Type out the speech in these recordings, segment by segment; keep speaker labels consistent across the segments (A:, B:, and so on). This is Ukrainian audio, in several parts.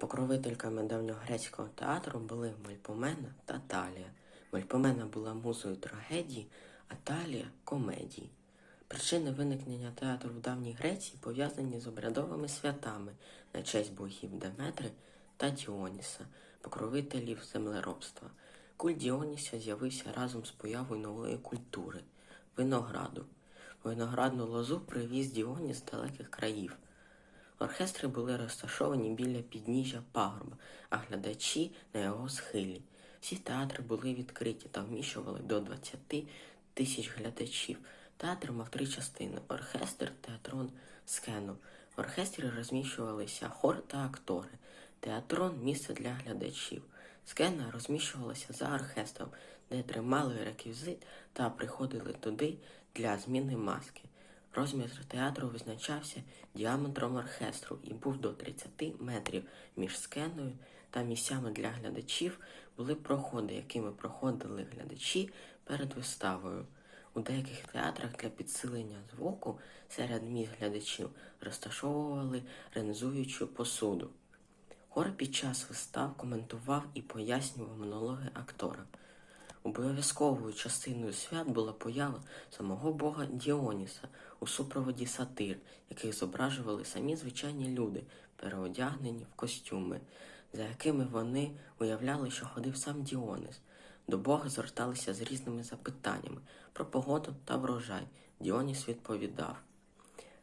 A: Покровительками давньогрецького театру були Мельпомена та Талія. Мельпомена була музою трагедії, а Талія комедії. Причини виникнення театру в давній Греції пов'язані з обрядовими святами на честь богів Деметри та Діоніса, покровителів землеробства. Культ Діоніса з'явився разом з появою нової культури винограду. Виноградну лозу привіз Діоніс з далеких країв. Оркестри були розташовані біля підніжжя пагорба, а глядачі на його схилі. Всі театри були відкриті та вміщували до 20 тисяч глядачів. Театр мав три частини: оркестр, театрон, скену. В оркестрі розміщувалися хор та актори. Театрон місце для глядачів. Скена розміщувалася за оркестром, де тримали реквізит та приходили туди для зміни маски. Розмір театру визначався діаметром оркестру і був до 30 метрів між скеною та місцями для глядачів були проходи, якими проходили глядачі перед виставою. У деяких театрах для підсилення звуку серед місць глядачів розташовували рензуючу посуду. Хор під час вистав коментував і пояснював монологи актора. Обов'язковою частиною свят була поява самого бога Діоніса у супроводі сатир, яких зображували самі звичайні люди, переодягнені в костюми, за якими вони уявляли, що ходив сам Діонис. До Бога зверталися з різними запитаннями про погоду та врожай. Діоніс відповідав.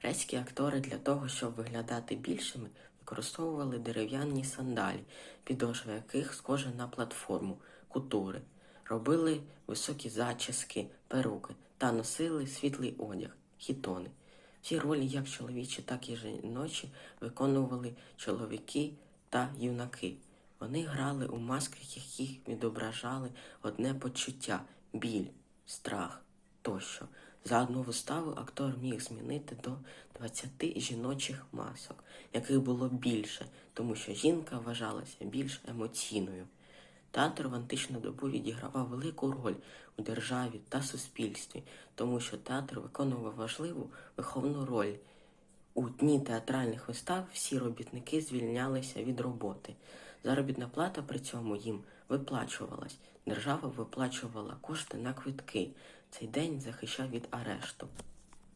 A: Грецькі актори для того, щоб виглядати більшими, використовували дерев'яні сандалі, підошва яких схожа на платформу, кутури, робили високі зачіски, перуки та носили світлий одяг, хітони. Всі ролі, як чоловічі, так і жіночі, виконували чоловіки та юнаки. Вони грали у масках, які відображали одне почуття біль, страх тощо. За одну виставу актор міг змінити до 20 жіночих масок, яких було більше, тому що жінка вважалася більш емоційною. Театр в античну добу відігравав велику роль у державі та суспільстві, тому що театр виконував важливу виховну роль. У дні театральних вистав всі робітники звільнялися від роботи. Заробітна плата при цьому їм виплачувалась. Держава виплачувала кошти на квитки. Цей день захищав від арешту.